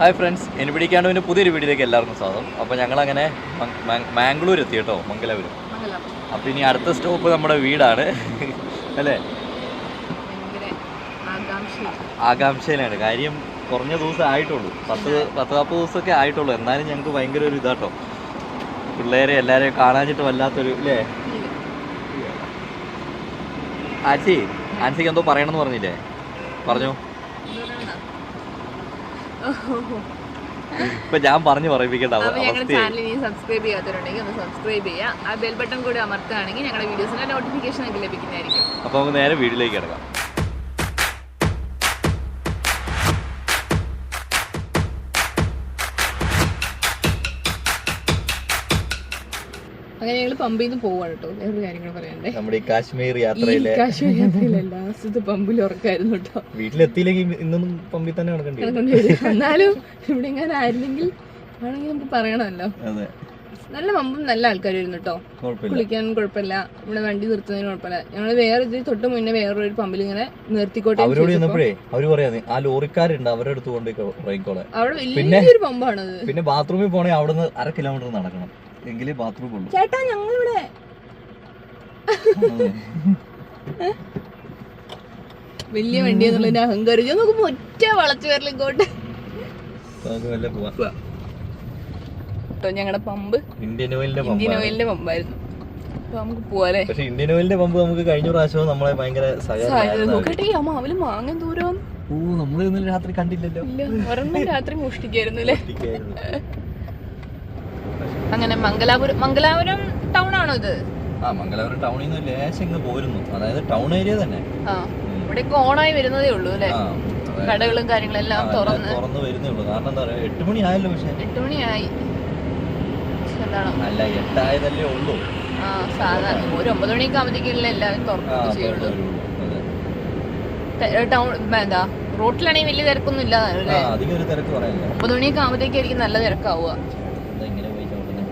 Hi friends എന്നെ പിടിക്കാണ്ടുവിന്റെ പുതിയൊരു വീഡിയോയിലേക്ക് എല്ലാവർക്കും സ്വാഗതം. അപ്പോൾ ഞങ്ങളങ്ങനെ മാംഗ്ലൂർ എത്തി കേട്ടോ മംഗലാപുരം. അപ്പോൾ ഇനി അടുത്ത സ്റ്റോപ്പ് നമ്മുടെ വീടാണ്. അല്ലേ? ആകാംക്ഷയിലാണ്. കാര്യം കുറഞ്ഞ ദിവസം ആയിട്ടുള്ളൂ പത്ത് പത്ത് നാൽപ്പത് ദിവസമൊക്കെ ആയിട്ടുള്ളൂ. എന്നാലും ഞങ്ങൾക്ക് ഭയങ്കര ഒരു ഇതാട്ടോ. പിള്ളേരെ എല്ലാവരെയും കാണാഞ്ഞിട്ട് വല്ലാത്തൊരു അല്ലേ ആൻസി ആൻസിക്ക് എന്തോ പറയണമെന്ന് പറഞ്ഞില്ലേ? പറഞ്ഞു. ഇപ്പൊ ഞാൻ പറഞ്ഞു പറയിപ്പിക്കേണ്ട ഇനി സബ്സ്ക്രൈബ് ചെയ്യാത്തവരുണ്ടെങ്കിൽ ഒന്ന് സബ്സ്ക്രൈബ് ചെയ്യുക. ആ ബെൽ ബട്ടൺ കൂടി അമർത്തുകയാണെങ്കിൽ ഞങ്ങളുടെ വീഡിയോസിന്റെ നോട്ടിഫിക്കേഷൻ ഒക്കെ ലഭിക്കുന്നതായിരിക്കും. അപ്പൊ നമുക്ക് നേരെ വീട്ടിലേക്ക് കിടക്കാം. അങ്ങനെ ഞങ്ങൾ പമ്പിൽ നിന്ന് പോവാണ് കേട്ടോ വേറൊരു കാര്യങ്ങൾ പറയണ്ടേ? നമ്മുടെ ഈ കാശ്മീർ യാത്രയിലെ. കാശ്മീർ യാത്രയിലെ ലാസ്റ്റ് പമ്പിൽ ഉറക്കായിരുന്നു കേട്ടോ വീട്ടിലെത്തിയില്ലെങ്കിൽ ഇന്നും പമ്പിൽ തന്നെ അതുകൊണ്ട് എന്നാലും ഇവിടെ ഇങ്ങനെ ആയിരുന്നെങ്കിൽ ആണെങ്കിൽ നമുക്ക് പറയണമല്ലോ. അതെ. നല്ല പമ്പും നല്ല ആൾക്കാരായിരുന്നു കേട്ടോ കുളിക്കാനും കുഴപ്പമില്ല. ഇവിടെ വണ്ടി നിർത്തുന്നതിന് കുഴപ്പമില്ല. ഞങ്ങൾ വേറെ ഇത് തൊട്ട് മുന്നേ വേറൊരു പമ്പിൽ ഇങ്ങനെ നിർത്തിക്കോട്ടെ അവരോട് ചെന്നപ്പോഴേ അവർ ആ ലോറിക്കാരുണ്ട് അവരുടെ അടുത്ത് കൊണ്ട് അവിടെ? വലിയൊരു പമ്പാണത്. പിന്നെ ബാത്റൂമിൽ പോണേ അവിടുന്ന് അര കിലോമീറ്റർ നടക്കണം. എങ്കിലേ ബാത്റൂം ഉള്ളൂ. ചേട്ടാ ഞങ്ങളിവിടെ വലിയ വണ്ടി എന്നുള്ളതിന്റെ അഹങ്കാരം ഞാൻ നോക്കുമ്പോ ഒറ്റ വളച്ചു വരലും ഇങ്ങോട്ട്. ഞങ്ങളുടെ പമ്പ്. ഇന്ത്യൻ ഓയിലിന്റെ ഇന്ത്യൻ പമ്പാണ് ഓയിലിന്റെ പമ്പായിരുന്നു. അപ്പൊ നമുക്ക് പോവാലേ പക്ഷെ ഇന്ത്യൻ ഓയിലിന്റെ പമ്പ് നമുക്ക് കഴിഞ്ഞ പ്രാവശ്യം നമ്മളെ ഭയങ്കര നോക്കട്ടെ അമ്മ അവൽ മാങ്ങൻ ദൂരം ഓ നമ്മൾ ഇന്നലെ രാത്രി കണ്ടില്ലല്ലോ. ഇല്ല ഒരെണ്ണം രാത്രി മോഷ്ടിക്കായിരുന്നു അല്ലേ. അങ്ങനെ മംഗലാപുരം മംഗലാപുരം ടൗൺ ആണോ ഇത്? ആ മംഗലാപുരം ടൗണിൽ നിന്ന് ലേശം പോരുന്നു. അതായത് ടൗൺ ഏരിയ തന്നെ. ആ ഇവിടെ ഓണായി വരുന്നതേ ഉള്ളൂ അല്ലേ? കടകളും കാര്യങ്ങളെല്ലാം എല്ലാം തുറന്ന് തുറന്നു വരുന്നേ ഉള്ളൂ. കാരണം എന്താ പറയാ എട്ട് മണി ആയല്ലോ പക്ഷെ. എട്ട് മണിയായി അല്ല എട്ടായതല്ലേ ഉള്ളൂ. ആ സാധാരണ ഒരു ഒമ്പത് മണിയൊക്കെ ആകുമ്പോഴത്തേക്കല്ലേ എല്ലാവരും തുറക്കുകയൊക്കെ ചെയ്യുള്ളൂ. ടൗൺ എന്താ റോട്ടിലാണെങ്കിൽ വലിയ തിരക്കൊന്നും ഇല്ലാതെ ആ അല്ലേ ഒമ്പത് മണിയൊക്കെ ആകുമ്പോഴത്തേക്കായിരിക്കും നല്ല തിരക്കാവുക എന്താ ഇങ്ങനെ പോയി ചവിട്ടുന്നെ?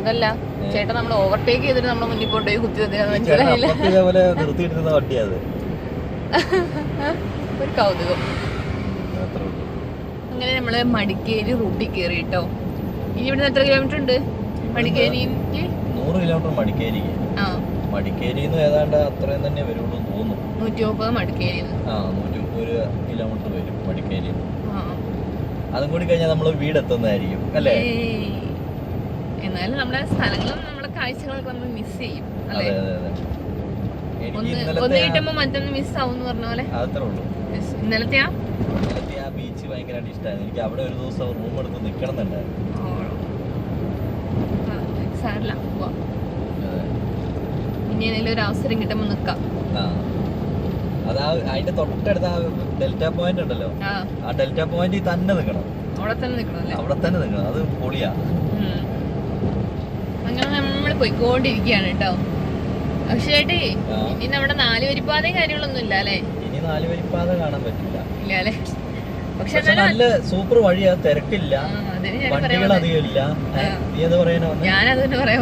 അതല്ല ചേട്ടൻ നമ്മൾ ഓവർടേക്ക് ചെയ്തിട്ട് നമ്മുടെ മുന്നിൽ കൊണ്ടുപോയി കുത്തി മനസ്സിലായില്ല. നിർത്തിയിട്ടിരുന്ന വണ്ടിയാ അത്. ഒരു കൗതുകം. അങ്ങനെ നമ്മൾ മടിക്കേരി റൂട്ടിൽ കയറി കേട്ടോ ഇനി ഇവിടെ എത്ര കിലോമീറ്റർ ഉണ്ട്? മടിക്കേരിക്ക്? നൂറ് കിലോമീറ്റർ മടിക്കേരി ആ. മടിക്കേരിയിൽ നിന്ന് ഏതാണ്ട് അത്രയും തന്നെ വരുള്ളൂ തോന്നുന്നു. നൂറ്റി മുപ്പത് മടിക്കേരി ആ നൂറ്റി മുപ്പത് കിലോമീറ്റർ വരും മടിക്കേരി അതും കൂടി കഴിഞ്ഞാൽ നമ്മൾ വീടെത്തുന്നതായിരിക്കും അല്ലേ. എന്നാലും നമ്മുടെ സ്ഥലങ്ങളും നമ്മുടെ കാഴ്ചകളൊക്കെ നമ്മൾ മിസ് ചെയ്യും അല്ലേ? ഒന്ന് ഒന്ന് കിട്ടുമ്പോ മറ്റൊന്ന് മിസ് ആവും എന്ന് പറഞ്ഞ പോലെ. ഇന്നലത്തെ ആ ബീച്ച് ഭയങ്കരമായിട്ട് ഇഷ്ടമായിരുന്നു എനിക്ക് അവിടെ ഒരു ദിവസം റൂം എടുത്ത് നിൽക്കണം എന്നുണ്ടായിരുന്നു സാരില്ല ഇനി ഏതെങ്കിലും ഒരു അവസരം കിട്ടുമ്പോ നിക്കാം. ആ. അതാ അതിന്റെ തൊട്ടടുത്ത് ആ ഡെൽറ്റ പോയിന്റ് ഉണ്ടല്ലോ. ആ. ഡെൽറ്റ പോയിന്റ് തന്നെ നിൽക്കണം അവിടെ തന്നെ നിക്കണം അവിടെ തന്നെ നിൽക്കണം അത് പൊളിയാ. അങ്ങനെ നമ്മൾ പോയിക്കൊണ്ടിരിക്കുകയാണ് കേട്ടോ. പക്ഷേ ചേട്ടി. ഇനി നമ്മുടെ നാല് വരിപ്പാതയും കാര്യങ്ങളൊന്നും ഇല്ല അല്ലേ? ഇനി നാല് വരിപ്പാത കാണാൻ പറ്റില്ല. ഇല്ല അല്ലേ? പക്ഷെ നല്ല സൂപ്പർ വഴിയാ തിരക്കില്ല. വണ്ടികൾ വന്നേ. അധികം ഇല്ല. ഏ, ആ. നീ അത് പറയാനാ? ഞാനത് തന്നെ പറയാൻ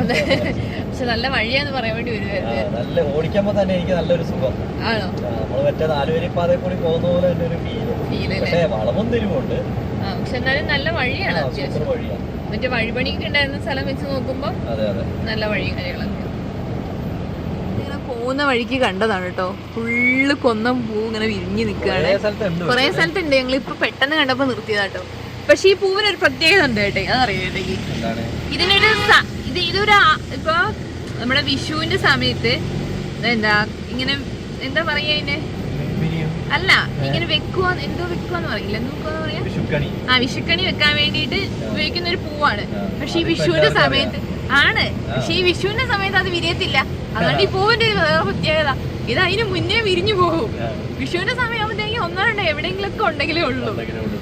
പക്ഷെ നല്ല വഴിയാന്ന് പറയാൻ വേണ്ടി വരുവായിരുന്നു നല്ല ഓടിക്കുമ്പോ തന്നെ എനിക്ക് നല്ലൊരു സുഖം. ആണോ? നമ്മൾ മറ്റേ നാലുവരിപ്പാതയിൽ കൂടി പോകുന്ന പോലെ തന്നെ ഒരു ഫീൽ പക്ഷേ വളവും തിരിവുണ്ട്. പക്ഷെ എന്നാലും നല്ല വഴിയാണ് സൂപ്പർ അത്യാവശ്യം. വഴിയാ. മറ്റേ വഴിപണിയൊക്കെ ഉണ്ടായിരുന്ന സ്ഥലം വെച്ച് നോക്കുമ്പോ അതെ അതെ. നല്ല വഴി കാര്യങ്ങളൊക്കെ. ഇങ്ങനെ പോകുന്ന വഴിക്ക് കണ്ടതാണ് കേട്ടോ. ഫുള്ള് കൊന്നം പൂ ഇങ്ങനെ വിരിഞ്ഞു നിൽക്കുകയാണ്. കുറേ സ്ഥലത്തുണ്ട് ഞങ്ങൾ ഇപ്പൊ പെട്ടെന്ന് കണ്ടപ്പോ നിർത്തിയതാട്ടോ പക്ഷെ ഈ പൂവിന് ഒരു പ്രത്യേകത ഉണ്ട് കേട്ടെ അതറിയാട്ടെങ്കിൽ ഇതിനൊരു ഇത് ഇതൊരു ഇപ്പൊ നമ്മുടെ വിഷുവിന്റെ സമയത്ത് എന്താ ഇങ്ങനെ എന്താ പറയാ ഇതിന്? വിരിയും അല്ല ഇങ്ങനെ വെക്കുവോ എന്തോ വെക്കുവാന്ന് പറയില്ല. എന്തോ വെക്കുവാന്ന് പറയാ? ആ വിഷുക്കണി വെക്കാൻ വേണ്ടിയിട്ട് ഉപയോഗിക്കുന്ന ഒരു പൂവാണ്. പക്ഷെ ഈ വിഷുവിന്റെ സമയത്ത് ആണ്. പക്ഷെ ഈ വിഷുവിന്റെ സമയത്ത് അത് വിരിയത്തില്ല. അതുകൊണ്ട് ഈ പൂവിന്റെ ഒരു വേറെ പ്രത്യേകത. ഇത് അതിന് മുന്നേ വിരിഞ്ഞു പോകും. വിഷുവിന്റെ സമയമാകുമ്പോഴത്തേക്കും ഒന്നോ രണ്ടോ എവിടെയെങ്കിലും ഒക്കെ ഉണ്ടെങ്കിലേ ഉള്ളൂ.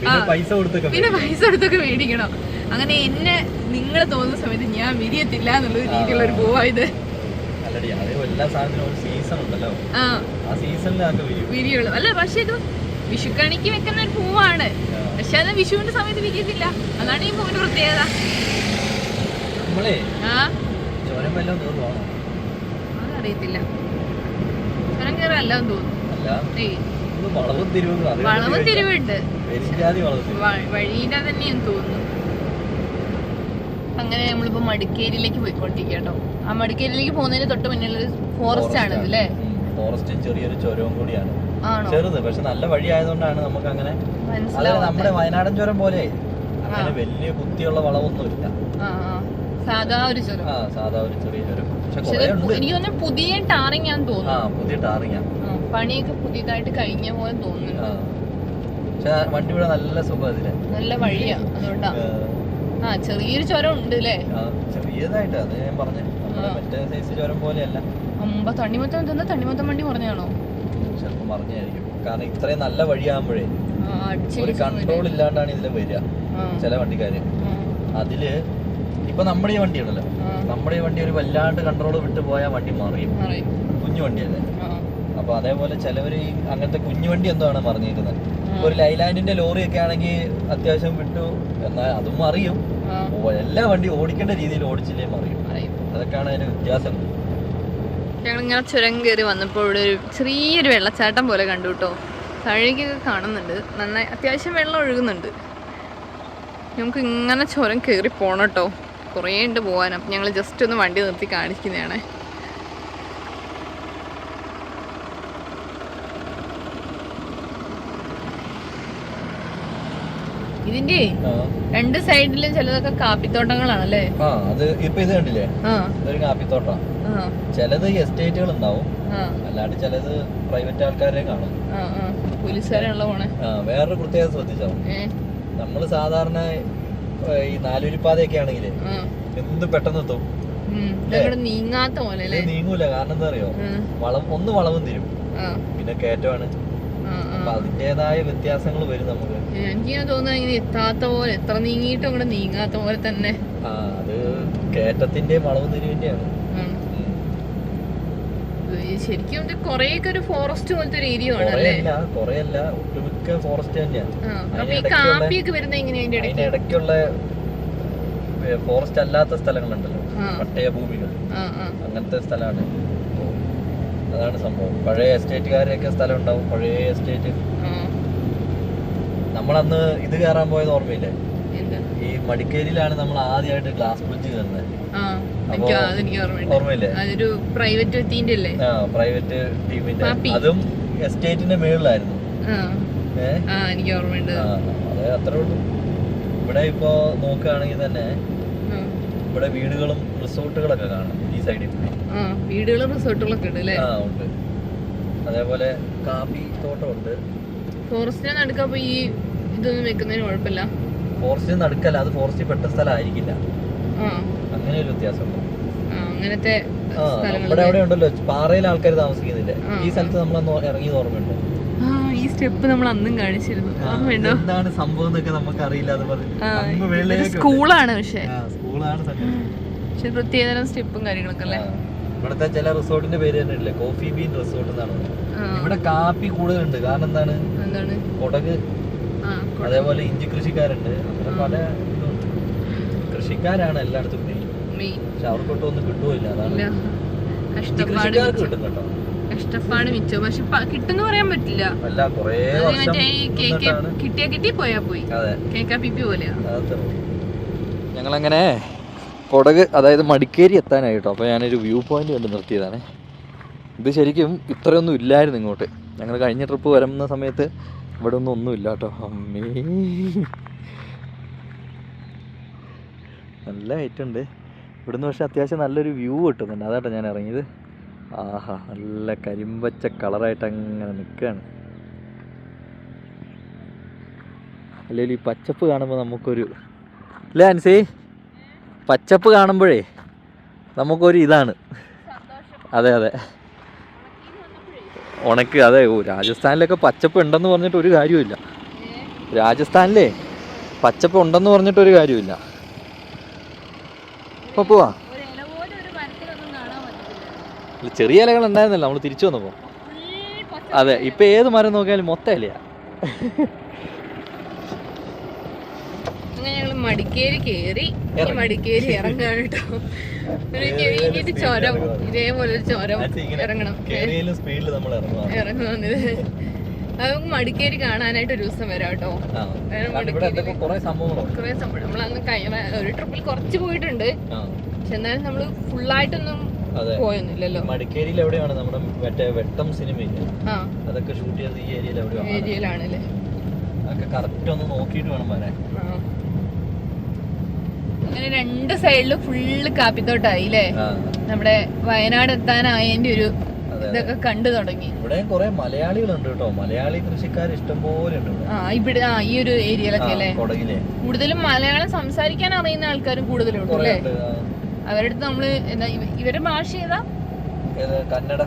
പിന്നെ പൈസ കൊടുത്തൊക്കെ പിന്നെ പൈസ കൊടുത്തൊക്കെ മേടിക്കണം. അങ്ങനെ എന്നെ നിങ്ങൾ തോന്നുന്ന സമയത്ത് ഞാൻ വിരിയത്തില്ല എന്നുള്ള രീതിയിലുള്ള ഒരു പൂവാ അല്ലടി എല്ലാ സാധനത്തിനും ഒരു സീസൺ ഉണ്ടല്ലോ. ആ. സീസണിലൊക്കെ വിരിയുള്ളൂ. അല്ല പക്ഷെ ഇത് വിഷുക്കണിക്ക് വെക്കുന്ന ഒരു പൂവാണ്. പക്ഷെ അത് വിഷുവിന്റെ സമയത്ത് വിരിയത്തില്ല. അതാണ് ഈ പൂവിന്റെ പ്രത്യേകത. നമ്മളേ ആ. ചോരം വല്ലതും തോന്നുവാ? അതറിയത്തില്ല. ചുരം കയറല്ലെന്ന് തോന്നുന്നു. വളവും തിരിവുണ്ട്. വഴിയുടെ തന്നെയെന്ന് തോന്നുന്നു. അങ്ങനെ നമ്മളിപ്പോ മടിക്കേരിയിലേക്ക് പോയിക്കൊണ്ടിരിക്കുക കേട്ടോ ആ മടിക്കേരിയിലേക്ക് പോകുന്നതിന് തൊട്ട് മുന്നിൽ ഫോറസ്റ്റ് ആണ് അല്ലേ ഫോറസ്റ്റും ചെറിയൊരു ചുരവും കൂടിയാണ്. ചെറുത് പക്ഷെ നല്ല വഴി ആയതുകൊണ്ടാണ് നമുക്ക് അങ്ങനെ നമ്മുടെ വയനാടൻ ചുരം പോലെ. അങ്ങനെ വലിയ കുത്തിയുള്ള വളവൊന്നുമില്ല. സാധാ ഒരു ചുരം. സാധാ ഒരു ചെറിയ ചുരം. എനിക്ക് തോന്നുന്നു പുതിയ ടാറിങ് ആണെന്ന് തോന്നുന്നു പുതിയ ടാറിങ്ങാ. പണിയൊക്കെ പുതിയതായിട്ട് കഴിഞ്ഞ പോലെ തോന്നുന്നു. പക്ഷെ വണ്ടി ഇവിടെ നല്ല സുഖം നല്ല വഴിയാ അതുകൊണ്ടാ. ആ ചെറിയൊരു ചുരം ഉണ്ട് അല്ലേ ചെറിയതായിട്ട് അത് ഞാൻ പറഞ്ഞു. മറ്റേ സൈസ് ചുരം പോലെയല്ല. അമ്പ തണ്ണിമത്തം ഇതെന്താ? തണ്ണിമത്തം വണ്ടി പറഞ്ഞാണോ ചിലപ്പോൾ പറഞ്ഞായിരിക്കും കാരണം ഇത്രയും നല്ല വഴിയാകുമ്പോഴേ ഒരു കൺട്രോൾ. ഇല്ലാണ്ടാണ് ഇതിൽ വരിക ചില വണ്ടിക്കാര്. അതിൽ ഇപ്പൊ നമ്മുടെ ഈ വണ്ടി ഉണ്ടല്ലോ നമ്മുടെ ഈ വണ്ടി ഒരു വല്ലാണ്ട് കൺട്രോൾ വിട്ടു പോയാൽ വണ്ടി മറിയും. കുഞ്ഞു വണ്ടിയല്ലേ? അപ്പൊ അതേപോലെ ചിലവര് ഈ അങ്ങനത്തെ കുഞ്ഞു വണ്ടി എന്താണ് ആണ് പറഞ്ഞിരുന്നത് ഒരു ലൈലാൻഡിന്റെ ലോറി ഒക്കെ ആണെങ്കിൽ അത്യാവശ്യം വിട്ടു എന്നാൽ അതും ഓ, എല്ലാ വണ്ടി ഓടിക്കേണ്ട രീതിയിൽ ഓടിച്ചില്ലേ മറിയും. അതൊക്കെയാണ് അതിന് വ്യത്യാസം. ഞങ്ങളിങ്ങനെ ചുരം കയറി വന്നപ്പോൾ ഇവിടെ ഒരു ചെറിയൊരു വെള്ളച്ചാട്ടം പോലെ കണ്ടു കേട്ടോ. താഴേക്കൊക്കെ കാണുന്നുണ്ട്. നന്നായി അത്യാവശ്യം വെള്ളം ഒഴുകുന്നുണ്ട്. നമുക്ക് ഇങ്ങനെ ചുരം കയറി പോകണം കേട്ടോ. കുറേ ഉണ്ട് പോകാൻ. അപ്പം ഞങ്ങൾ ജസ്റ്റ് ഒന്ന് വണ്ടി നിർത്തി കാണിക്കുന്നതാണ്. ഇതിന്റെ ആ. രണ്ട് സൈഡിലും ചിലതൊക്കെ കാപ്പിത്തോട്ടങ്ങളാണ് അല്ലേ ആ അത് ഇപ്പൊ ഇത് കണ്ടില്ലേ? ഇതൊരു കാപ്പിത്തോട്ടം. ചിലത് എസ്റ്റേറ്റുകൾ ഉണ്ടാവും. അല്ലാണ്ട് ചിലത് പ്രൈവറ്റ് ആൾക്കാരെ കാണും. പോലീസുകാരാണല്ലോ പോണേ. വേറൊരു പ്രത്യേകത ശ്രദ്ധിച്ചോ നമ്മൾ സാധാരണ ഈ നാലുരിപ്പാതയൊക്കെ ആണെങ്കിൽ എന്ത് പെട്ടെന്ന് എത്തും. നീങ്ങാത്ത പോലെ നീങ്ങൂല. കാരണം എന്താ അറിയോ? വളം ഒന്ന് വളവും തരും. പിന്നെ കയറ്റമാണ്. അപ്പൊ അതിന്റെതായ വ്യത്യാസങ്ങൾ വരും നമുക്ക്. എനിക്കിങ്ങനെ തോന്നുന്നത് ഇങ്ങനെ എത്താത്ത പോലെ എത്ര നീങ്ങിയിട്ടും അങ്ങോട്ട് നീങ്ങാത്ത പോലെ തന്നെ. ആ അത് കയറ്റത്തിന്റെയും വളവും തിരിവിന്റെയാണ് ശരിക്കും കൊറേയൊക്കെ ഒരു ഫോറസ്റ്റ് പോലത്തെ ഒരു ഏരിയ ആണ് അല്ലേ കുറെയല്ല ഒട്ടുമിക്ക ഫോറസ്റ്റ് തന്നെയാണ് അപ്പൊ ഈ കാപ്പിയൊക്കെ വരുന്ന എങ്ങനെയാ അതിന്റെ അതിന്റെ ഇടയ്ക്ക് ഇടയ്ക്കുള്ള ഫോറസ്റ്റ് അല്ലാത്ത സ്ഥലങ്ങളുണ്ടല്ലോ. പട്ടയ ഭൂമികൾ. അങ്ങനത്തെ സ്ഥലമാണ്. അതാണ് സംഭവം. പഴയ എസ്റ്റേറ്റുകാരെയൊക്കെ സ്ഥലം ഉണ്ടാവും പഴയ എസ്റ്റേറ്റ്. നമ്മളന്ന് ഇത് കയറാൻ പോയത് ഓർമ്മയില്ലേ? ഈ മടിക്കേരിയിലാണ് നമ്മൾ ആദ്യമായിട്ട് ഗ്ലാസ് ബ്രിഡ്ജ് കയറുന്നത്. ഓർമ്മയില്ലേ? പ്രൈവറ്റ് ടീമിന്റെ. അതും എസ്റ്റേറ്റിന്റെ മേളിലായിരുന്നു. എനിക്ക് ഓർമ്മയുണ്ട്. അതെ അത്രേ ഉള്ളൂ. ഇവിടെ ഇപ്പോ നോക്കുകയാണെങ്കിൽ തന്നെ ഇവിടെ വീടുകളും റിസോർട്ടുകളൊക്കെ കാണാം ഈ സൈഡിൽ വീടുകളും റിസോർട്ടുകളൊക്കെ ഉണ്ട് അല്ലേ? ആ ഉണ്ട്. അതേപോലെ കാപ്പി തോട്ടമുണ്ട്. ഫോറസ്റ്റിനെ നടുക്ക് അപ്പൊ ഈ ഇതൊന്നും വെക്കുന്നതിന് കുഴപ്പമില്ല? ഫോറസ്റ്റിൽ നടക്കല്ല അത് ഫോറസ്റ്റിൽ പെട്ട സ്ഥലമായിരിക്കില്ല. ആ. അങ്ങനെ ഒരു വ്യത്യാസമുണ്ട്. ആ അങ്ങനത്തെ ആ സ്ഥലങ്ങൾ നമ്മുടെ അവിടെ ഉണ്ടല്ലോ പാറയിൽ ആൾക്കാർ താമസിക്കുന്നില്ലേ? ആ, ഈ സ്ഥലത്ത് നമ്മൾ അന്ന് ഇറങ്ങി ഓർമ്മയുണ്ടോ? ആ ഈ സ്റ്റെപ്പ് നമ്മൾ അന്നും കാണിച്ചിരുന്നു. ഓർമ്മയുണ്ടോ? എന്താണ് സംഭവം എന്നൊക്കെ നമുക്ക് അറിയില്ല പറഞ്ഞു ആ, ഉണ്ട്. സ്കൂളാണ് പക്ഷെ. സ്കൂളാണ് സംഗതി. പക്ഷെ പ്രത്യേകതരം സ്റ്റെപ്പും കാര്യങ്ങളൊക്കെ അല്ലേ? ആ. ഇവിടുത്തെ ചില റിസോർട്ടിന്റെ പേര് തന്നെ ഇല്ലേ? കോഫി ബീൻ റിസോർട്ട് എന്നാണ് ഇവിടെ കാപ്പി കൂടുതലുണ്ട്. കാരണം എന്താണ്? കൊടക്. അതേപോലെ ഇഞ്ചി കൃഷിക്കാരുണ്ട്. അങ്ങനെ പല ഇതുണ്ട്. കൃഷിക്കാരാണ് എല്ലായിടത്തും മെയിൻ പക്ഷെ അവർക്കൊട്ടും ഒന്നും കിട്ടുമില്ല അതാണ് കൃഷിക്കാർക്ക് കിട്ടും കേട്ടോ. കഷ്ടപ്പാട് മിച്ചം. പക്ഷെ കിട്ടുന്ന് പറയാൻ പറ്റില്ല. കിട്ടിയാ കിട്ടി പോയാ പോയി. ഞങ്ങളങ്ങനെ കൊടക് അതായത് മടിക്കേരി എത്താനായിട്ടോ. അപ്പോൾ ഞാനൊരു വ്യൂ പോയിന്റ് കണ്ട് നിർത്തിയതാണ്. ഇത് ശരിക്കും ഇത്രയൊന്നും ഇല്ലായിരുന്നു ഇങ്ങോട്ട്. ഞങ്ങൾ കഴിഞ്ഞ ട്രിപ്പ് വരുന്ന സമയത്ത് ഇവിടെ ഒന്നും ഒന്നുമില്ല കേട്ടോ. അമ്മേ. നല്ല ഹൈറ്റ് ഉണ്ട്. ഇവിടുന്ന് പക്ഷെ അത്യാവശ്യം നല്ലൊരു വ്യൂ കിട്ടുന്നുണ്ട്. അതാട്ടോ ഞാൻ ഇറങ്ങിയത്. ആഹാ നല്ല കരിമ്പച്ച കളറായിട്ട് അങ്ങനെ നിൽക്കുകയാണ് അല്ലെങ്കിൽ ഈ പച്ചപ്പ് കാണുമ്പോൾ നമുക്കൊരു അല്ലേ അൻസി? പച്ചപ്പ് കാണുമ്പോഴേ നമുക്കൊരു ഇതാണ്. അതെ അതെ. ഉണക്ക് അതെ ഓ രാജസ്ഥാനിലൊക്കെ പച്ചപ്പ് ഉണ്ടെന്ന് പറഞ്ഞിട്ട് ഒരു കാര്യമില്ല രാജസ്ഥാനിലേ പച്ചപ്പ് ഉണ്ടെന്ന് പറഞ്ഞിട്ട് ഒരു കാര്യമില്ല പോവാ. ചെറിയ ഇലകൾ ഉണ്ടായിരുന്നല്ലോ നമ്മൾ തിരിച്ചു വന്നപ്പോൾ അതെ ഇപ്പൊ ഏത് മരം നോക്കിയാലും മൊത്തം ഇലയാ അങ്ങനെ ഞങ്ങൾ മടിക്കേരി കേറി. ഈ ഇറങ്ങി. മടിക്കേരി ഇറങ്ങാണ് കേട്ടോ ഇനിയിട്ട് ചുരം ഇതേപോലെ ഒരു ചുരം ഇറങ്ങണം. ഇറങ്ങണം അത് നമുക്ക് മടിക്കേരി കാണാനായിട്ട് ഒരു ദിവസം വരാം കേട്ടോ കുറെ സംഭവം നമ്മൾ അന്ന് കഴിഞ്ഞ ഒരു ട്രിപ്പിൽ കുറച്ച് പോയിട്ടുണ്ട്. പക്ഷെ എന്നാലും നമ്മൾ ഫുള്ളായിട്ടൊന്നും പോയൊന്നുമില്ലല്ലോ. മടിക്കേരിയിൽ എവിടെയാണ് നമ്മുടെ മറ്റേ വെട്ടം സിനിമയില്ലേ അതൊക്കെ ഷൂട്ട് ചെയ്തത് ഈ ഏരിയയിൽ എവിടെയാണ് ഏരിയയിലാണല്ലേ. അതൊക്കെ കറക്റ്റ് ഒന്ന് നോക്കിയിട്ട് വേണം വരാൻ. അങ്ങനെ രണ്ട് സൈഡിലും ഫുള്ള് കാപ്പിത്തോട്ടായി അല്ലേ നമ്മുടെ വയനാട് എത്താനായതിന്റെ ഒരു ഇതൊക്കെ കണ്ടു തുടങ്ങി. ഇവിടെ കുറെ മലയാളികളുണ്ട് കേട്ടോ. മലയാളി കൃഷിക്കാർ ഇഷ്ടംപോലെ ഉണ്ട് ഇവിടെ. ആ ഇവിടെ ആ ഈ ഒരു ഏരിയയിലൊക്കെ അല്ലേ? കൂടുതലും മലയാളം സംസാരിക്കാൻ അറിയുന്ന ആൾക്കാരും കൂടുതലുണ്ട് അല്ലേ അവരുടെ അടുത്ത് നമ്മൾ എന്താ ഇവ- ഇവരുടെ ഭാഷ ഏത് കന്നഡ?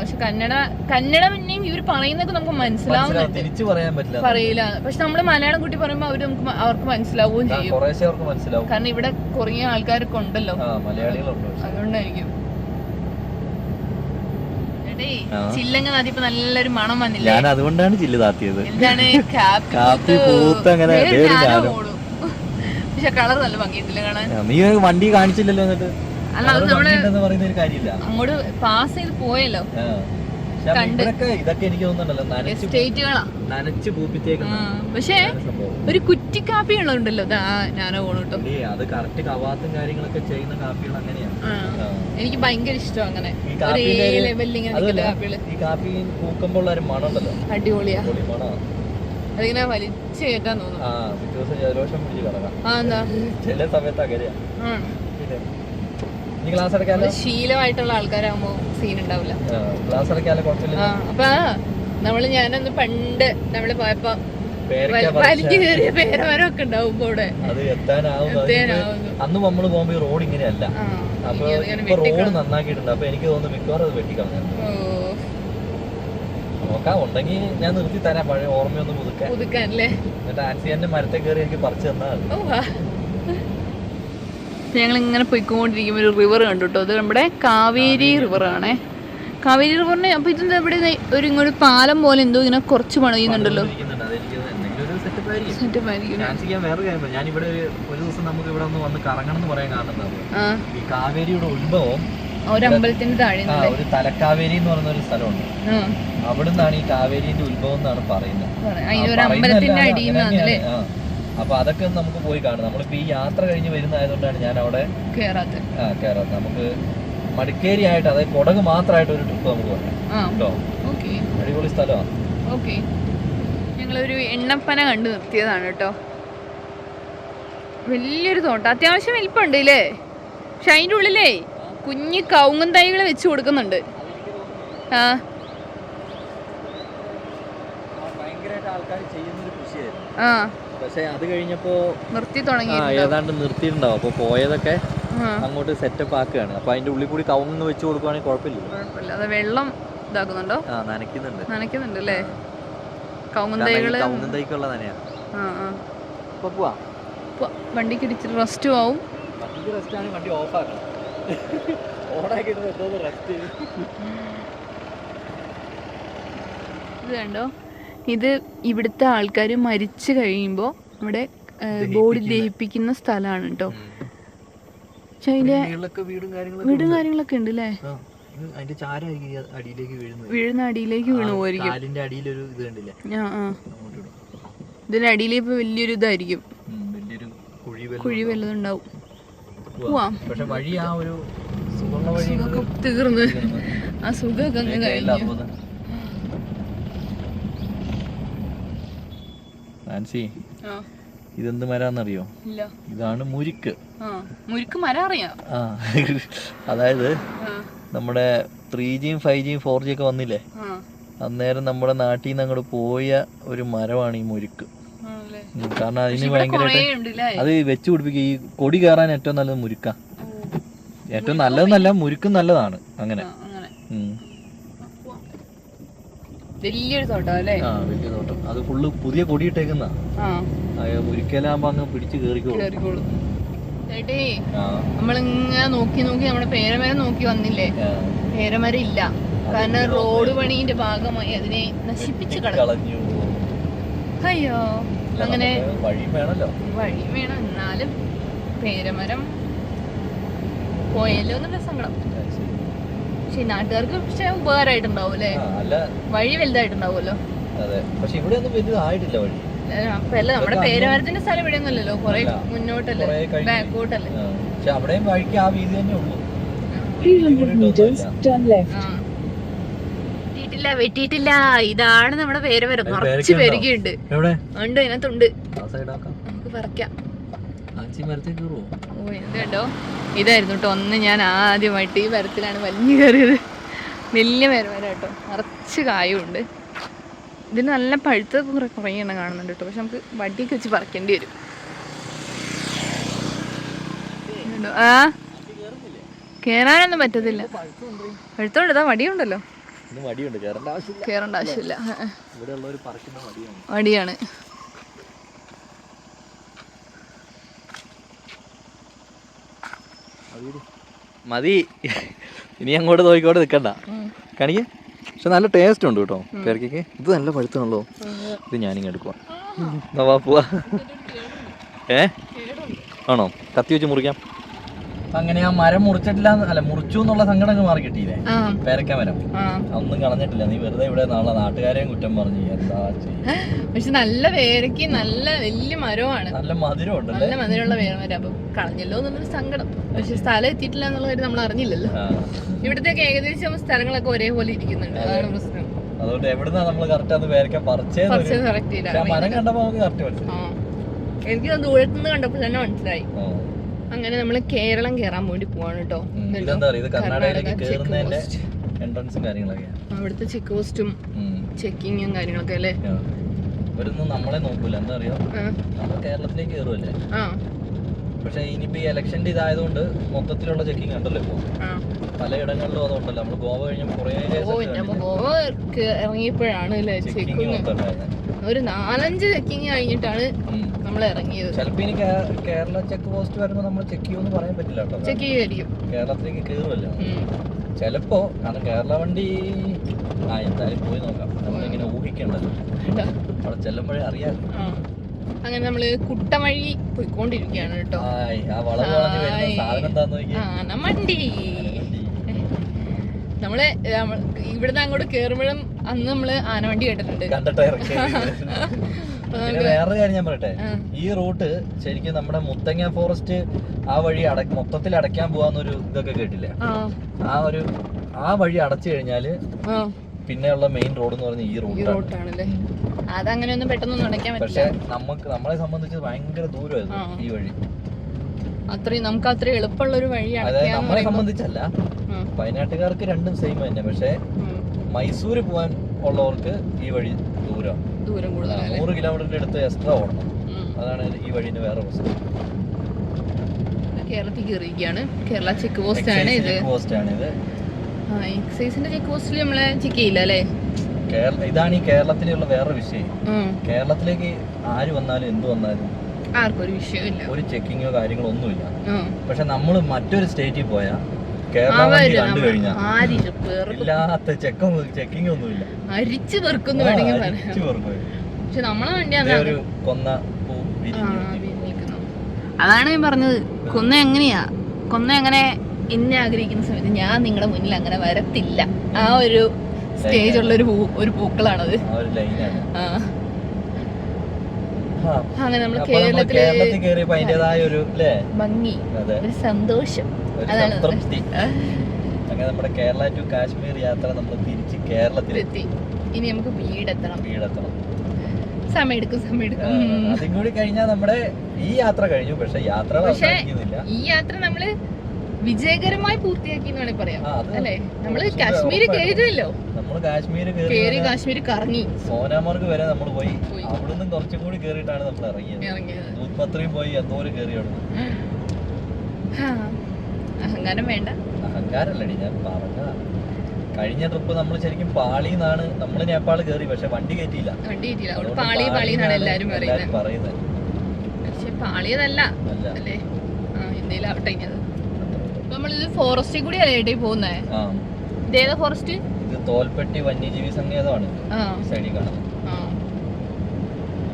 പക്ഷെ കന്നഡ കന്നഡ പിന്നെയും ഇവർ പറയുന്നൊക്കെ നമുക്ക് മനസ്സിലാവും. മനസ്സിലാവുന്നുണ്ട് പറയില്ല. പക്ഷെ നമ്മൾ മലയാളം കൂട്ടി പറയുമ്പോ അവർ നമുക്ക് അവർക്ക് മനസ്സിലാവുകയും ചെയ്യും. കാരണം ഇവിടെ കുറേ ആൾക്കാരൊക്കെ ഉണ്ടല്ലോ. അതുകൊണ്ടായിരിക്കും. ചില്ലങ്ങ നാട്ടിപ്പോ നല്ലൊരു മണം വന്നില്ല? ഞാൻ അതുകൊണ്ടാണ് ചില്ല് താത്തിയത്. എന്താണ്? കാപ്പി പൂത്ത് അങ്ങനെ. പക്ഷെ കളർ നല്ല ഭംഗിയുണ്ടല്ലേ കാണാൻ? നീ വണ്ടി കാണിച്ചില്ലല്ലോ എന്നിട്ട്? അങ്ങോട്ട് പാസ് ചെയ്ത് പോയല്ലോ. ഇതൊക്കെ എനിക്ക് തോന്നുന്നുണ്ടല്ലോ നനച്ച് പക്ഷേ ഒരു കുറ്റിക്കാപ്പി ഉള്ളതുണ്ടല്ലോ ദാ ഞാനോ പോണു കേട്ടോ അത് കറക്റ്റ് കവാത്തും കാര്യങ്ങളൊക്കെ ചെയ്യുന്ന കാപ്പികൾ അങ്ങനെയാണ്. എനിക്ക് ഭയങ്കര ഇഷ്ടം അങ്ങനെ. ഈ കാപ്പി പൂക്കുമ്പോൾ ഉള്ള ഒരു മണമുണ്ടല്ലോ. അടിപൊളിയാ. അതിങ്ങനെ വലിച്ചു കയറ്റാൻ തോന്നുന്നു ചില സമയത്ത് അങ്ങനെയാ. ശീലമായിട്ടുള്ള ആൾക്കാരാകുമ്പോ സീൻ ഉണ്ടാവില്ല. അപ്പൊ നമ്മൾ ഞാനൊന്ന് പണ്ട് നമ്മൾ പോയപ്പോ വലിഞ്ഞു കയറിയ പേരമരമൊക്കെ ഉണ്ടാവും ഇവിടെ. അന്ന് പോകുമ്പോ ഈ റോഡ് ഇങ്ങനെയല്ല. അപ്പൊ റോഡ് നന്നാക്കിയിട്ടുണ്ട്. അപ്പൊ എനിക്ക് തോന്നുന്നു മിക്കവാറും അത് വെട്ടിക്കളഞ്ഞു നോക്കാം ഉണ്ടെങ്കിൽ ഞാൻ നിർത്തി തരാം പഴയ ഓർമ്മയൊന്ന് പുതുക്കാൻ. പുതുക്കാനല്ലേ എന്നിട്ട് ആൻസിയന്റെ മരത്തെ കയറി എനിക്ക് പറിച്ചു തന്നാൽ ഇങ്ങനെ പോയിക്കൊണ്ടിരിക്കുമ്പോൾ ഒരു റിവർ കണ്ടു കേട്ടോ അത് നമ്മുടെ കാവേരി റിവർ ആണേ. കാവേരി റിവറിന് അപ്പൊ ഇതിന്റെ ഇവിടെ ഒരു ഇങ്ങോട്ട് പാലം പോലെ എന്തോ ഇങ്ങനെ കുറച്ച് പണിയുന്നുണ്ടല്ലോ. എന്തെങ്കിലും ഒരു ദിവസം നമുക്ക് ഇവിടെ ഒന്ന് വന്ന് കറങ്ങണം എന്ന് പറയാൻ കാരണം ഈ കാവേരിയുടെ ഉത്ഭവം താഴെ ഒരു തലക്കാവേരി എന്ന് പറയുന്ന ഒരു സ്ഥലമുണ്ട് ഈ കാവേരിന്റെ ഉത്ഭവം എന്നാണ് പറയുന്നത്. അപ്പൊ അതൊക്കെ ഒന്ന് നമുക്ക് പോയി കാണാം നമ്മളിപ്പോ ഈ യാത്ര കഴിഞ്ഞ് വരുന്നതായതുകൊണ്ടാണ് ഞാൻ അവിടെ കേരളത്തിൽ ആ കയറാം നമുക്ക് മടിക്കേരി ആയിട്ട് അതായത് കൊടക് മാത്രമായിട്ട് ഒരു ട്രിപ്പ് നമുക്ക് പോകാം. കേട്ടോ? അടിപൊളി സ്ഥലമാണ് ഓക്കെ. ഞങ്ങളൊരു എണ്ണപ്പന കണ്ടു നിർത്തിയതാണ് കേട്ടോ. വലിയൊരു തോട്ടം. അത്യാവശ്യം വലിപ്പമുണ്ട് ഇല്ലേ? പക്ഷെ അതിന്റെ ഉള്ളിലേ കുഞ്ഞ് കവുങ്ങൻ തൈകൾ വെച്ച് കൊടുക്കുന്നുണ്ട്. ആ. ആ. പക്ഷെ അത് കഴിഞ്ഞപ്പോ നിർത്തി ആ തുടങ്ങി ഏതാണ്ട് നിർത്തിയിട്ടുണ്ടാവും. അപ്പൊ പോയതൊക്കെ അങ്ങോട്ട് സെറ്റപ്പ് ആക്കുകയാണ്. അപ്പൊ അതിന്റെ ഉള്ളിൽ കൂടി കവുങ്ങ് വെച്ച് കൊടുക്കുവാണെങ്കിൽ കുഴപ്പമില്ല. അത് വെള്ളം ഇതാക്കുന്നുണ്ടോ? ആ നനയ്ക്കുന്നുണ്ട്. നനയ്ക്കുന്നുണ്ട് അല്ലേ? ഈ തൈകൾ കവുങ്ങ് തൈക്കുള്ള നനയാണ് അപ്പൊ പോവാ. വണ്ടിക്ക് ഇടിച്ചിട്ട് റെസ്റ്റും ആവും. വണ്ടിക്ക് റെസ്റ്റ് ആണ് വണ്ടി ഓഫ് ആക്കണം. ഓണാക്കിയിട്ട് എന്തോന്ന് റെസ്റ്റ് ഇത് കണ്ടോ? ഇത് ഇവിടുത്തെ ആൾക്കാർ മരിച്ചു കഴിയുമ്പോൾ നമ്മുടെ ബോഡി ദഹിപ്പിക്കുന്ന സ്ഥലമാണ് കേട്ടോ അതിന്റെ വീടും കാര്യങ്ങളൊക്കെ ഉണ്ട്. അല്ലേ അതിന്റെ അടിയിലേക്ക് വീഴുന്നത്. വീഴുന്ന അടിയിലേക്ക് വീണു പോയിരിക്കും കാലിന്റെ ഇത് കണ്ടില്ലേ ഇതിന്റെ അടിയിൽ ഇപ്പൊ വലിയൊരു ഇതായിരിക്കും. വലിയൊരു കുഴി കുഴി. വല്ലതും ഉണ്ടാവും. പോവാം. പോവാം പക്ഷെ വഴി ആ ഒരു സുഖമൊക്കെ തീർന്ന്. ആ സുഖമൊക്കെ അങ്ങ് കഴിഞ്ഞു. നാൻസി ആ. ഇതെന്ത് മരാന്നറിയോ? ഇതാണ് മുരിക്ക്. മുരിക്ക് മരം അറിയാം ആ അതായത് നമ്മുടെ ത്രീ ജിയും ഫൈവ് ജിയും ഫോർ ജി ഒക്കെ വന്നില്ലേ? അന്നേരം നമ്മുടെ നാട്ടിൽ നിന്ന് അങ്ങോട്ട് പോയ ഒരു മരമാണ് ഈ മുരിക്ക്. കാരണം അതിന് ഭയങ്കര ഭയങ്കരമായിട്ട് അത് വെച്ചു പിടിപ്പിക്കുക. ഈ കൊടി കയറാൻ ഏറ്റവും നല്ലത് മുരുക്ക. ഏറ്റവും നല്ലതെന്നല്ല മുരുക്കും നല്ലതാണ്. അങ്ങനെ. വലിയൊരു തോട്ടം അല്ലേ? ആ വലിയ തോട്ടം. അത് ഫുള്ള് പുതിയ കൊടി ഇട്ടേക്കുന്ന ആ മുരിക്കലാകുമ്പോ അങ്ങ് പിടിച്ച് കേറിക്കോളും. ചേട്ടേ നമ്മളിങ്ങനെ നോക്കി നോക്കി നമ്മുടെ പേരമരം നോക്കി വന്നില്ലേ. പേരമരം ഇല്ല കാരണം റോഡ് പണിന്റെ ഭാഗമായി അതിനെ നശിപ്പിച്ച് കളഞ്ഞു. അയ്യോ. അങ്ങനെ വഴി വേണല്ലോ. വഴി വേണം. എന്നാലും പേരമരം പോയല്ലോ എന്നുള്ള സങ്കടം. പക്ഷെ നാട്ടുകാർക്ക് പക്ഷെ ഉപകാരമായിട്ടുണ്ടാവും അല്ലേ. വഴി വലുതായിട്ടുണ്ടാവുമല്ലോ അതെ. പക്ഷെ ഇവിടെ ഒന്നും വലുതായിട്ടില്ല വഴി. അല്ല നമ്മുടെ പേരമരത്തിന്റെ സ്ഥലം ഇവിടെ ഒന്നുമല്ലല്ലോ കൊറേ മുന്നോട്ടല്ലേ. ബാക്കോട്ടല്ലേ? ആ. പക്ഷെ അവിടെയും വഴിക്ക് ആ വീതി തന്നെ ഉള്ളൂ. 300 meters, turn left. ആ. വെട്ടിയിട്ടില്ല വെട്ടിയിട്ടില്ല. ഇതാണ് നമ്മുടെ പേര് വരും നിറച്ച് എവിടെ? ഉണ്ട് അതിനകത്തുണ്ട്. നമുക്ക് പറിക്കാം. ഓ എന്തോ ഇതായിരുന്നു കേട്ടോ ഒന്ന് ഞാൻ ആദ്യമായിട്ട് ഈ മരത്തിലാണ് വലിഞ്ഞു കയറിയത്. വലിയ മരമരം കേട്ടോ നിറച്ച് കായുണ്ട്. ഇതിന് നല്ല പഴുത്ത കുറെ കുറേ എണ്ണം കാണുന്നുണ്ട് കേട്ടോ പക്ഷെ നമുക്ക് വടിയൊക്കെ വെച്ച് പറിക്കേണ്ടി വരും? ആ? കയറാനൊന്നും പറ്റത്തില്ല. പഴുത്തോണ്ട് ഇതാ വടിയുണ്ടല്ലോ. കേറേണ്ട ആവശ്യമില്ല. കയറേണ്ട ആവശ്യമില്ല ആ, ആ. ഇവിടെ ഉള്ളവർ പറിക്കുന്ന മടിയാണ് വടിയാണ് മതി. ഇനി അങ്ങോട്ട് നോക്കിക്കോട്ട് നിൽക്കണ്ട കാണിക്ക്. പക്ഷെ നല്ല ടേസ്റ്റ് ഉണ്ട് കേട്ടോ പേരക്കൊക്കെ ഇത് നല്ല പഴുത്താണല്ലോ. ഇത് ഞാനിങ്ങ് എടുക്കുക എന്നാ വാ പോവാ. ഏ? ആണോ? കത്തി വെച്ച് മുറിക്കാം. അങ്ങനെ ആ മരം മുറിച്ചിട്ടില്ല അല്ല മുറിച്ചു എന്നുള്ള സങ്കടം അങ്ങ് മാറി കിട്ടിയില്ലേ? പേരക്ക മരം. ഒന്നും കളഞ്ഞിട്ടില്ല. നീ വെറുതെ ഇവിടെ നാളെ നാട്ടുകാരെയും കുറ്റം പറഞ്ഞു. എന്താ പക്ഷെ നല്ല പേരക്ക നല്ല വലിയ മരമാണ്. നല്ല മധുരം ഉണ്ട് നല്ല മധുരമുള്ള പേരമരം അപ്പൊ കളഞ്ഞല്ലോ എന്നുള്ളൊരു സങ്കടം. പക്ഷെ സ്ഥലം എത്തിയിട്ടില്ല എന്നുള്ള കാര്യം നമ്മൾ അറിഞ്ഞില്ലല്ലോ. ഇവിടുത്തെ ഏകദേശം സ്ഥലങ്ങളൊക്കെ ഒരേപോലെ ഇരിക്കുന്നുണ്ട്. അതാണ് പ്രശ്നം. അതുകൊണ്ട് എവിടുന്നാ നമ്മൾ കറക്റ്റ് അത് പേരക്ക ആ മരം കണ്ടപ്പോ നമുക്ക് കറക്റ്റ് മനസ്സിലായി. എനിക്ക് ദൂരത്തുനിന്ന് കണ്ടപ്പോൾ തന്നെ മനസ്സിലായി. അങ്ങനെ നമ്മൾ കേരളം കേറാൻ വേണ്ടി പോവാണ് കേട്ടോ എൻട്രൻസും കാര്യങ്ങളൊക്കെയാ അവിടുത്തെ ചെക്ക് പോസ്റ്റും. ചെക്കിങ്ങും കാര്യങ്ങളൊക്കെ അല്ലേ. ഇവരൊന്നും നമ്മളെ നോക്കൂല. എന്താ അറിയോ? നമ്മൾ കേരളത്തിലേക്ക് കയറുമല്ലേ പക്ഷെ ഇനിയിപ്പോ ഈ ഇലക്ഷന്റെ ഇതായതുകൊണ്ട് മൊത്തത്തിലുള്ള ചെക്കിങ് ഉണ്ടല്ലോ ഇപ്പൊ. പല ഇടങ്ങളിലും അതുണ്ടല്ലോ നമ്മൾ ഗോവ കഴിഞ്ഞ കുറേ ഗോവ ഇറങ്ങിയപ്പോഴാണ് ഒരു നാലഞ്ച് ചെക്കിങ് കഴിഞ്ഞിട്ടാണ്. നമ്മൾ ഇറങ്ങിയത്. ചിലപ്പോ ഇനി കേരള ചെക്ക് പോസ്റ്റ് വരുമ്പോ നമ്മൾ ചെക്ക് ചെയ്യുമെന്ന് പറയാൻ പറ്റില്ല കേട്ടോ. ചെക്ക് ചെയ്യുമായിരിക്കും. കേരളത്തിലേക്ക് കയറുമല്ലോ ചിലപ്പോ കാരണം കേരള വണ്ടി ആ എന്തായാലും പോയി നോക്കാം. നമ്മളിങ്ങനെ ഊഹിക്കണ്ടല്ലോ? അവിടെ ചെല്ലുമ്പോഴേ അറിയാം. അങ്ങനെ നമ്മൾ കുട്ടവഴി പോയിക്കൊണ്ടിരിക്കുകയാണ് കേട്ടോ. നമ്മൾ ഇവിടുന്ന് അങ്ങോട്ട് കേറുമ്പോഴും അന്ന് നമ്മൾ ആനവണ്ടി കേട്ടിട്ടുണ്ട്. വേറൊരു കാര്യം ഞാൻ പറയട്ടെ. ഈ റൂട്ട് ശരിക്കും നമ്മുടെ മുത്തങ്ങ ഫോറസ്റ്റ് ആ വഴി അട മൊത്തത്തിൽ അടയ്ക്കാൻ പോവാന്നൊരു ഇതൊക്കെ കേട്ടില്ലേ? ആ. ഒരു ആ വഴി അടച്ചു കഴിഞ്ഞാൽ പിന്നെയുള്ള മെയിൻ റോഡ് എന്ന് പറഞ്ഞ ഈ റൂട്ട് റൂട്ടാണ് റൂട്ടാണല്ലേ? അതങ്ങനെയൊന്നും പെട്ടെന്നൊന്നും അടയ്ക്കാൻ പക്ഷെ നമുക്ക് നമ്മളെ സംബന്ധിച്ച് ഭയങ്കര ദൂരമായിരുന്നു ഈ വഴി. അത്രയും നമുക്ക് അത്രയും എളുപ്പമുള്ള ഒരു വഴി അതായത് നമ്മളെ സംബന്ധിച്ചല്ല. വയനാട്ടുകാർക്ക് രണ്ടും സെയിം തന്നെ. പക്ഷെ. മൈസൂര് പോവാൻ ഉള്ളവർക്ക് ഈ വഴി ദൂരം. ദൂരം കൂടുതലല്ലേ നൂറ് കിലോമീറ്ററിന്റെ അടുത്ത് എക്സ്ട്രാ ഓടണം. അതാണ് ഈ വഴിന്റെ വേറെ പ്രശ്നം കേരളത്തിൽ കയറിയിരിക്കുകയാണ് കേരള ചെക്ക് പോസ്റ്റ് ആണ് ഇത്. പോസ്റ്റ് ആണ് ഇത്. ആ എക്സൈസിന്റെ ചെക്ക് പോസ്റ്റിൽ നമ്മളെ ചെക്ക് ചെയ്യില്ല അല്ലേ? ഇതാണ് ഈ കേരളത്തിലുള്ള വേറെ വിഷയം. കേരളത്തിലേക്ക് ആര് വന്നാലും എന്ത് വന്നാലും ആർക്കും ഒരു വിഷയമില്ല ഒരു ചെക്കിങ്ങോ കാര്യങ്ങളോ ഒന്നുമില്ല. പക്ഷെ നമ്മൾ മറ്റൊരു സ്റ്റേറ്റിൽ പോയാൽ കേരള കണ്ടു കഴിഞ്ഞാൽ പേർക്ക് ഇല്ലാത്ത ചെക്കൊന്നും ചെക്കിംഗ് ഒന്നുമില്ല അരിച്ചു വെറുക്കുന്നു വേണമെങ്കിൽ പറയാം. പക്ഷെ നമ്മളെ വണ്ടി ദേ അതാണ്. ഒരു കൊന്ന പൂ വിരിഞ്ഞു അതാണ് ഞാൻ പറഞ്ഞത്. കൊന്ന എങ്ങനെയാ? കൊന്ന എങ്ങനെ എന്നെ ആഗ്രഹിക്കുന്ന സമയത്ത് ഞാൻ നിങ്ങളുടെ മുന്നിൽ അങ്ങനെ വരത്തില്ല. ആ ഒരു സ്റ്റേജ് ഉള്ള ഒരു പൂ ഒരു പൂക്കളാണത്. ആ ഒരു ലൈനാണ് ആ. ആ, അങ്ങനെ നമ്മൾ കേരളത്തിൽ ഭംഗി ഒരു സന്തോഷം. അതാണ് അങ്ങനെ നമ്മുടെ കേരള ടു കാശ്മീർ യാത്ര നമ്മൾ തിരിച്ച് കേരളത്തിൽ എത്തി. ഇനി നമുക്ക് വീടെത്തണം. വീടെത്തണം. സമയം എടുക്കും സമയം ആ, എടുക്കും ഉം. അതും കൂടി കഴിഞ്ഞാൽ നമ്മുടെ ഈ യാത്ര കഴിഞ്ഞു. പക്ഷെ യാത്ര ഈ യാത്ര നമ്മൾ വിജയകരമായി പൂർത്തിയാക്കി എന്ന് വേണമെങ്കിൽ പറയാം. അല്ലേ? നമ്മൾ കാശ്മീർ. കേറിയല്ലോ നമ്മൾ കാശ്മീർ കയറി കാശ്മീർ കറങ്ങി. സോനാമാർഗ് വരെ നമ്മൾ പോയി. അവിടുന്ന് കുറച്ചും കൂടി കേറിയിട്ടാണ് നമ്മൾ ഇറങ്ങിയത്. ദൂത്പത്രിയും പോയി എന്തോരം കയറിയാണ് അഹങ്കാരം വേണ്ട. അഹങ്കാരല്ലടി ഞാൻ പറഞ്ഞ കഴിഞ്ഞ ട്രിപ്പ് നമ്മൾ ശരിക്കും പാളി എന്നാണ് നമ്മൾ നേപ്പാൾ കയറി പക്ഷെ വണ്ടി കയറ്റിയില്ല എല്ലാരും പറയുന്നത്. പക്ഷെ പാളിയതല്ല. അല്ലേ. എന്തേലും ആവട്ടെ നമ്മളിത് ഫോറസ്റ്റിൽ കൂടി അല്ലേ പോകുന്നേ? ആ. ഇതേതാ ഫോറസ്റ്റ്? ഇത് തോൽപ്പെട്ടി വന്യജീവി സങ്കേതമാണ് സൈഡിൽ കാണുന്നത്.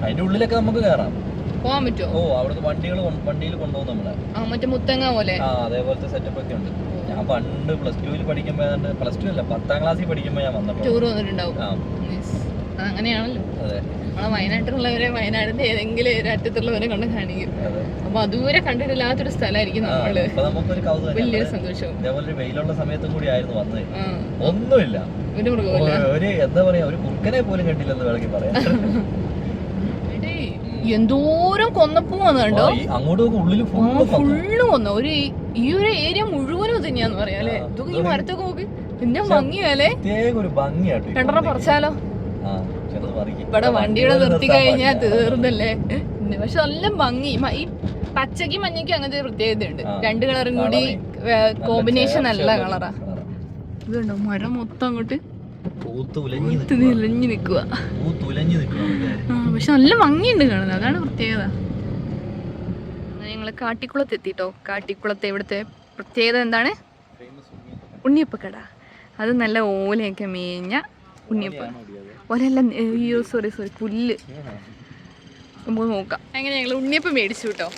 അതിന്റെ ഉള്ളിലൊക്കെ നമുക്ക് കേറാം. പോവാൻ പറ്റുമോ ഓ അവിടുത്തെ വണ്ടികൾ വണ്ടിയിൽ കൊണ്ടുപോകും നമ്മളെ. മറ്റേ മുത്തങ്ങ പോലെ. ആ അതേപോലത്തെ സെറ്റപ്പ് ഒക്കെ ഉണ്ട്. ഞാൻ പണ്ട് പ്ലസ് ടുവിൽ പഠിക്കുമ്പോൾ പ്ലസ് ടു അല്ല പത്താം ക്ലാസ്സിൽ പഠിക്കുമ്പോൾ ഞാൻ വന്നപ്പോൾ ടൂർ വന്നിട്ടുണ്ടാവും. അതെ. നമ്മളെ വയനാട്ടിലുള്ളവരെ വയനാടിന്റെ ഏതെങ്കിലും ഒരു അറ്റത്തുള്ളവരെ കൊണ്ട് കാണിക്കും. അപ്പൊ അതുവരെ കണ്ടിട്ടില്ലാത്തൊരു സ്ഥലമായിരിക്കും നമ്മൾ. വലിയൊരു സന്തോഷം സന്തോഷവും. ഇതേപോലെ ഒരു വെയിലുള്ള സമയത്തും കൂടി ആയിരുന്നു വന്നത് ഒന്നുമില്ല. ഒരു എന്താ പറയാ ഒരു കുറുക്കനെ പോലും കണ്ടില്ലെന്ന് വേണമെങ്കിൽ പറയാം. എന്തോരം കൊന്നപ്പൂ വന്നു കണ്ടോ? ഫുള്ള് കൊന്ന. ഒരു ഈ ഒരു ഏരിയ മുഴുവനും തന്നെയാന്ന് പറയാം അല്ലേ? ആ, ഇതൊക്കെ ഈ മരത്തൊക്കെ നോക്കി. പിന്നെ ഭംഗിയല്ലേ രണ്ടെണ്ണം. പറിച്ചാലോ. ഇവിടെ വണ്ടിയുടെ നിർത്തി കഴിഞ്ഞാൽ. തീർന്നല്ലേ? പക്ഷെ നല്ല ഭംഗി. ഈ പച്ചക്കും മഞ്ഞയ്ക്കും അങ്ങനത്തെ പ്രത്യേകതയുണ്ട്. രണ്ട് കളറും കൂടി കോമ്പിനേഷൻ അല്ല നല്ല കളറാ. കളറാ. ഇതുണ്ടോ മരം മൊത്തം അങ്ങോട്ട് നിൽക്കുക പക്ഷെ നല്ല ഭംഗിയുണ്ട് കാണുന്നത് അതാണ് പ്രത്യേകത. ഞങ്ങൾ കാട്ടിക്കുളത്ത് എത്തിട്ടോ? കാട്ടിക്കുളത്തെ ഇവിടുത്തെ പ്രത്യേകത എന്താണ്? ഉണ്ണിയപ്പക്കട. അത് നല്ല ഓലയൊക്കെ മേഞ്ഞ ഉണ്ണിയപ്പം ഓലല്ല അയ്യോ സോറി സോറി പുല്ല്. നമുക്ക് നോക്കാം. അങ്ങനെ ഞങ്ങൾ ഉണ്ണിയപ്പം മേടിച്ചു കേട്ടോ.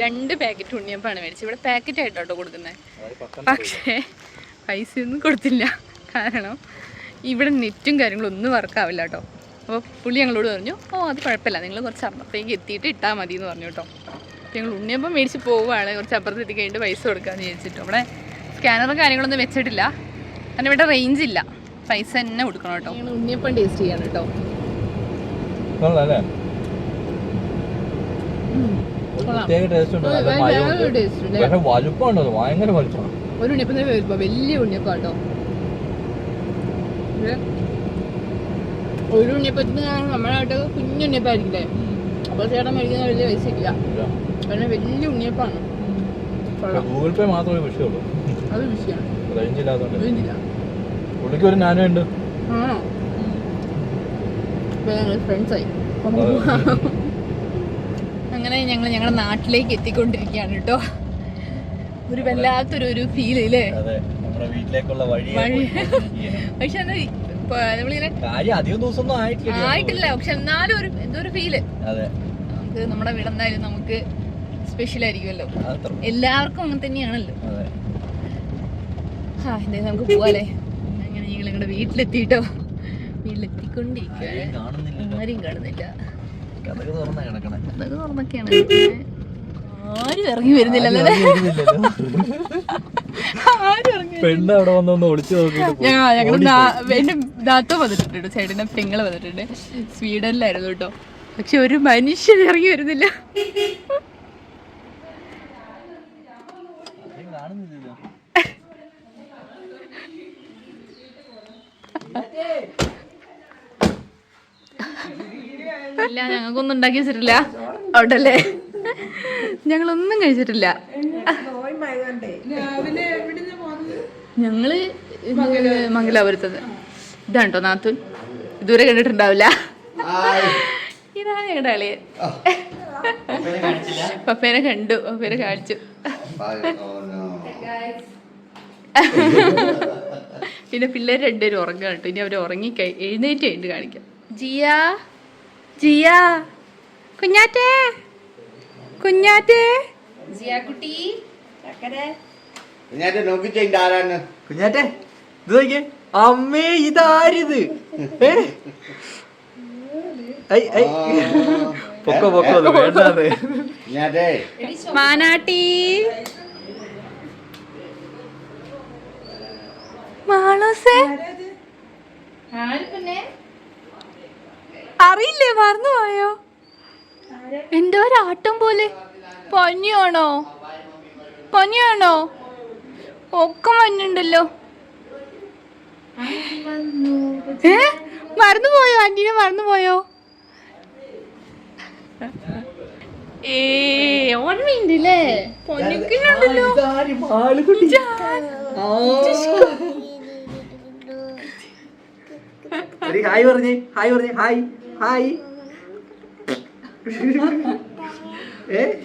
രണ്ട് പാക്കറ്റ് ഉണ്ണിയപ്പാണ് മേടിച്ചത്. ഇവിടെ പാക്കറ്റ് ആയിട്ടോ കൊടുക്കുന്നത്. പക്ഷേ ഒന്നും കൊടുത്തില്ല. കാരണം ഇവിടെ നെറ്റും കാര്യങ്ങളും ഒന്നും വർക്കാവില്ല കേട്ടോ. അപ്പോൾ പുള്ളി ഞങ്ങളോട് പറഞ്ഞു ഓ അത് കുഴപ്പമില്ല. നിങ്ങൾ കുറച്ച് അപ്പുറത്തേക്ക് എത്തിയിട്ട് ഇട്ടാൽ മതി എന്ന് പറഞ്ഞു കേട്ടോ. അപ്പോൾ ഞങ്ങൾ ഉണ്ണിയപ്പം മേടിച്ച് പോവുകയാണ്. കുറച്ച് അപ്പുറത്ത് എത്തി കഴിഞ്ഞിട്ട് പൈസ കൊടുക്കാമെന്ന് വിചാരിച്ചിട്ട്. അവിടെ സ്കാനറും കാര്യങ്ങളൊന്നും വെച്ചിട്ടില്ല. കാരണം ഇവിടെ റേഞ്ച് ഇല്ല. പൈസ തന്നെ കൊടുക്കണം കേട്ടോ. ഞങ്ങൾ ഉണ്ണിയപ്പം ടേസ്റ്റ് ചെയ്യാണ് കേട്ടോ? ഒരു ഉണ്ണിയപ്പം വലിയ ഉണ്ണിയപ്പം കേട്ടോ. ഇത് ഒരു ഉണ്ണിയപ്പത്തിന് നമ്മുടെ നാട്ടിൽ കുഞ്ഞുണ്ണിയപ്പായിരിക്കില്ലേ അപ്പോൾ ചേട്ടൻ മേടിക്കുന്ന വലിയ പൈസ ഇല്ല. കാരണം വലിയ ഉണ്ണിയപ്പാണ്. ഗൂഗിൾ പേ മാത്രമേ വിഷയമുള്ളൂ. അത് വിഷയമാണ്. റേഞ്ച് ഇല്ലാത്തതുകൊണ്ട്. പുള്ളിക്ക് ഒരു നാനോ ഉണ്ട്. ആണോ? ഫ്രണ്ട്സായി അങ്ങനെ ഞങ്ങൾ ഞങ്ങളുടെ നാട്ടിലേക്ക് എത്തിക്കൊണ്ടിരിക്കുകയാണ് കേട്ടോ. ഒരു വല്ലാത്തൊരു ഒരു ഫീൽ ഇല്ലേ? നമ്മുടെ വീട്ടിലേക്കുള്ള വഴി. പക്ഷെ എന്താ നമ്മളിങ്ങനെ കാര്യം അധികം ദിവസമൊന്നും ആയിട്ടില്ല. ആയിട്ടില്ല. പക്ഷെ എന്നാലും ഒരു എന്തോ ഒരു ഫീൽ. അതെ. നമുക്ക് നമ്മുടെ വീട് എന്തായാലും നമുക്ക് സ്പെഷ്യൽ ആയിരിക്കുമല്ലോ. എല്ലാവർക്കും അങ്ങനെ തന്നെയാണല്ലോ. ആ എന്തായാലും നമുക്ക് പോവാലേ. അങ്ങനെ ഞങ്ങൾ ഞങ്ങളുടെ വീട്ടിലെത്തിട്ടോ വീട്ടിലെത്തിക്കൊണ്ടിരിക്കുക ആരും കാണുന്നില്ല. കഥക് തുറന്നാ കിടക്കണേ. അതൊക്കെ തുറന്നൊക്കെയാണ്. ആരും ഇറങ്ങി വരുന്നില്ലല്ലേ. ആരും ഇറങ്ങി പെണ്ണ് അവിടെ വന്നൊന്ന് ഒളിച്ചു നോക്കിയിട്ട് ഞങ്ങൾ. ഞങ്ങളുടെ ഓടിപ്പോയി. എന്റെ ദാത്ത വന്നിട്ടുണ്ട് ചേട്ടന്റെ പെങ്ങൾ വന്നിട്ടുണ്ട്. സ്വീഡനിലായിരുന്നു കേട്ടോ. പക്ഷെ ഒരു മനുഷ്യൻ ഇറങ്ങി വരുന്നില്ല. ഇല്ല ഞങ്ങൾക്കൊന്നും ഉണ്ടാക്കി വെച്ചിട്ടില്ല. അവിടല്ലേ? ഞങ്ങളൊന്നും കഴിച്ചിട്ടില്ല. ഞങ്ങൾ മംഗലാപുരത്തത് ഇതാണ് കേട്ടോ നാത്തൂൻ ഇതുവരെ കണ്ടിട്ടുണ്ടാവില്ല. ഇതാണ് ഞങ്ങളുടെ അളിയൻ. പപ്പേനെ കണ്ടു. പപ്പേനെ കാണിച്ചു. പിന്നെ പിള്ളേർ രണ്ടുപേരും ഉറങ്ങുക കേട്ടോ. ഇനി അവർ ഉറങ്ങി എഴുന്നേറ്റ് കഴിഞ്ഞിട്ട് കാണിക്കാം. ജിയാ? ജിയാ? കുഞ്ഞാറ്റേ? കുഞ്ഞാറ്റേ? ജിയ കുട്ടി ഞാൻ നോക്കി ചെയ്യേണ്ട ആരാണ് കുഞ്ഞാറ്റെ ഇത് നോക്കിയേ. അമ്മേ ഇതാരിത്. പൊക്കോ പൊക്കോ അത് വേണ്ടാതെ മാനാട്ടി. മാളോസേ? അറിയില്ലേ മറന്നുപോയോ? എന്തോ ഒരാട്ടം പോലെ. പനിയാണോ? പനിയാണോ? ഒക്കെ മഞ്ഞുണ്ടല്ലോ ഏ? മറന്നുപോയോ? ആന്റീനെ മറന്നുപോയോ? ഏ ഓർമ്മയുണ്ടല്ലേ ഹായ് പറഞ്ഞേ. ഹായ് പറഞ്ഞേ. ഹായ്. ഹായ്. ഏ